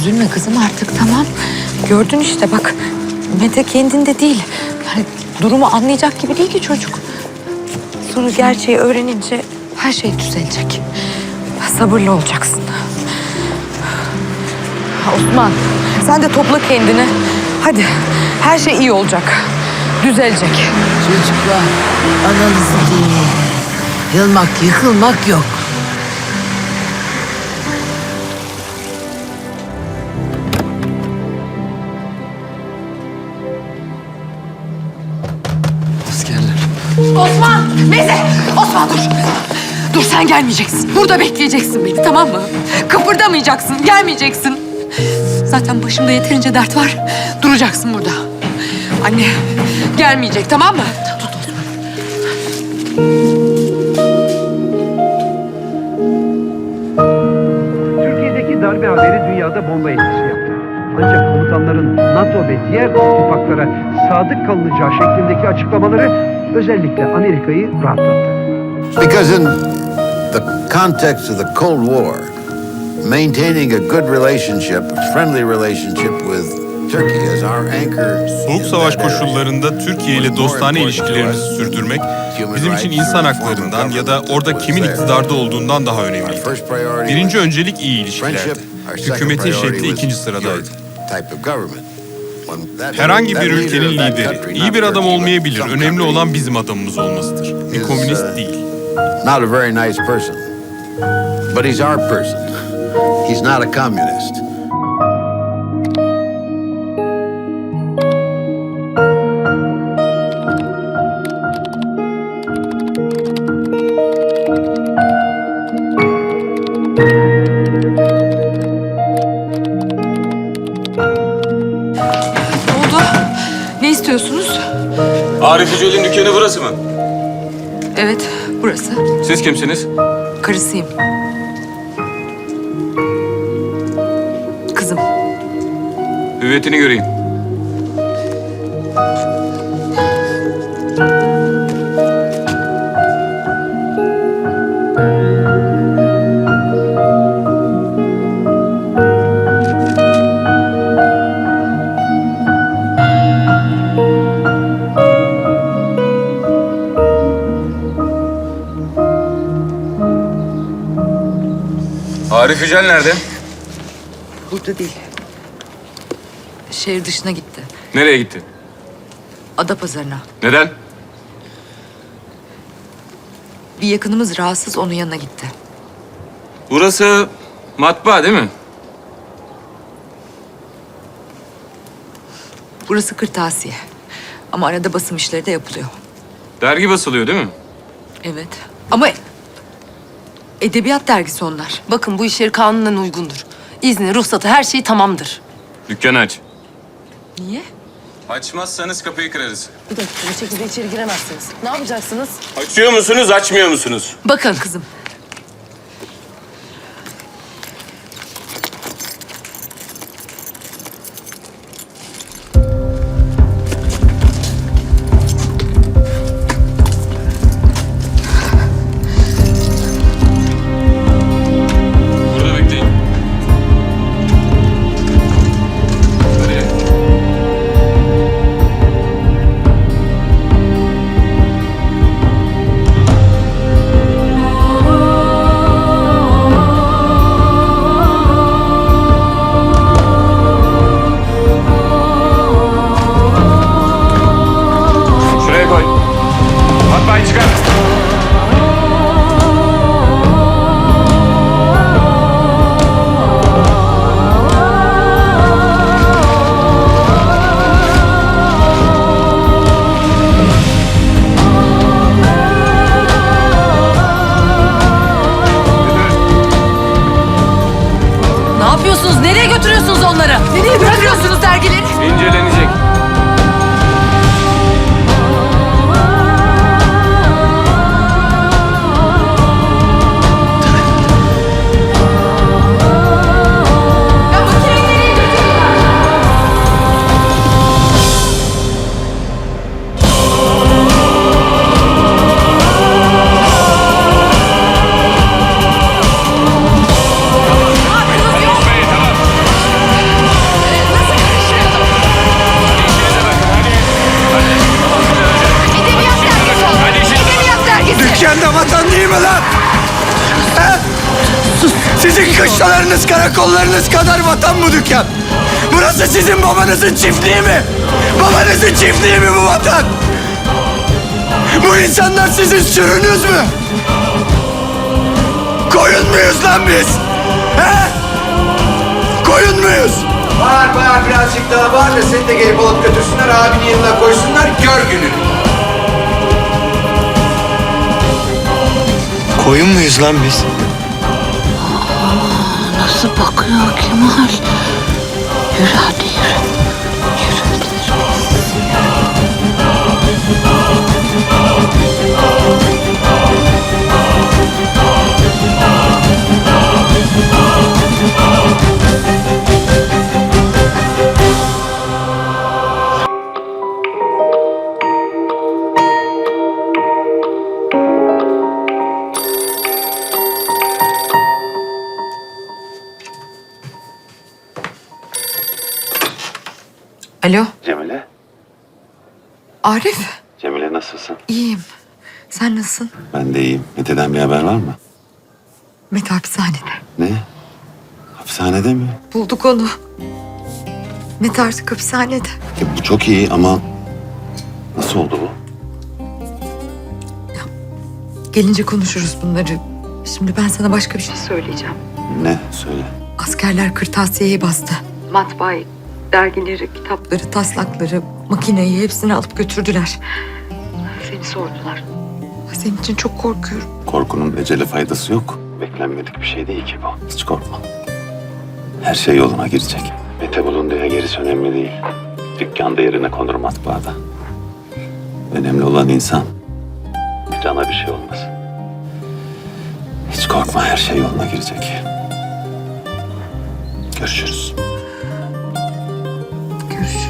Üzülme kızım artık tamam. Gördün işte bak. Mete kendinde değil. Yani durumu anlayacak gibi değil ki çocuk. Sonra gerçeği öğrenince her şey düzelecek. Sabırlı olacaksın. Osman sen de topla kendini. Hadi her şey iyi olacak. Düzelecek. Çocuklar ananızı dinleyin. Yılmak yıkılmak yok. Meze! Osman dur! Dur sen gelmeyeceksin. Burada bekleyeceksin beni tamam mı? Kıpırdamayacaksın, gelmeyeceksin. Zaten başımda yeterince dert var. Duracaksın burada. Anne gelmeyecek tamam mı? Tut. Türkiye'deki darbe haberi dünyada bomba etkisi yaptı. Ancak komutanların NATO ve diğer ittifaklara sadık kalınacağı şeklindeki açıklamaları özellikle Amerika'yı rahatlattı. Because in the context of the Cold War, maintaining a good relationship, a friendly relationship with Turkey as our anchor. Soğuk in savaş koşullarında Türkiye ile dostane ilişkilerimizi sürdürmek bizim için insan haklarından ya da orada was kimin iktidarda olduğundan daha Our önemliydi. first priority Birinci was öncelik iyi ilişkilerdi. Our second Hükümetin priority şekli ikinci sıradaydı. Herhangi bir ülkenin lideri iyi bir adam olmayabilir. Önemli olan bizim adamımız olmasıdır. Bir Is, komünist uh, değil. Not a very nice person. But he's our person. He's not a communist. İstiyorsunuz? Arif Yücel'in dükkanı burası mı? Evet, burası. Siz kimsiniz? Karısıyım. Kızım. Hüviyetini göreyim. Arif Yücel nerede? Burada değil. Şehir dışına gitti. Nereye gitti? Adapazarı'na. Neden? Bir yakınımız rahatsız onun yanına gitti. Burası matbaa değil mi? Burası kırtasiye. Ama arada basım işleri de yapılıyor. Dergi basılıyor değil mi? Evet. Ama edebiyat dergisi onlar. Bakın bu işleri kanunen uygundur. İzni, ruhsatı, her şey tamamdır. Dükkanı aç. Niye? Açmazsanız kapıyı kırarız. Bir dakika, bu şekilde içeri giremezsiniz. Ne yapacaksınız? Açıyor musunuz, açmıyor musunuz? Bakın, Kızım. Ne yapıyorsunuz? Nereye götürüyorsunuz onları? Nereye götürüyorsunuz dergileri? İncelenecek. Sizin kışlalarınız, karakollarınız kadar vatan bu dükkan. Burası sizin babanızın çiftliği mi? Babanızın çiftliği mi bu vatan? Bu insanlar sizin sürünüz mü? Koyun muyuz lan biz? He? Koyun muyuz? Bağır bağır birazcık daha bağır da seni de gelip alıp götürsünler abinin yanına koysunlar gör gününü. Koyun muyuz lan biz? Nasıl bakıyor Kemal? Yürü hadi yürü. Alo, Cemile, Arif. Cemile nasılsın? İyiyim. Sen nasılsın? Ben de iyiyim. Mete'den bir haber var mı? Mete hapishanede. Ne? Hapishanede mi? Bulduk onu. Mete artık hapishanede. E, bu çok iyi ama nasıl oldu bu? Gelince konuşuruz bunları. Şimdi ben sana başka bir şey söyleyeceğim. Ne? Söyle. Askerler kırtasiyeyi bastı. Matbaayı, dergileri, kitapları, taslakları, makineyi hepsini alıp götürdüler. Seni sordular. Senin için çok korkuyorum. Korkunun ecele faydası yok. Beklenmedik bir şey değil ki bu. Hiç korkma. Her şey yoluna girecek. Mete bulunduğu gerisi önemli değil. Dükkanda yerine konur matbaada. Önemli olan insan. Cana bir şey olmaz. Hiç korkma her şey yoluna girecek. Görüşürüz. Görüşürüz.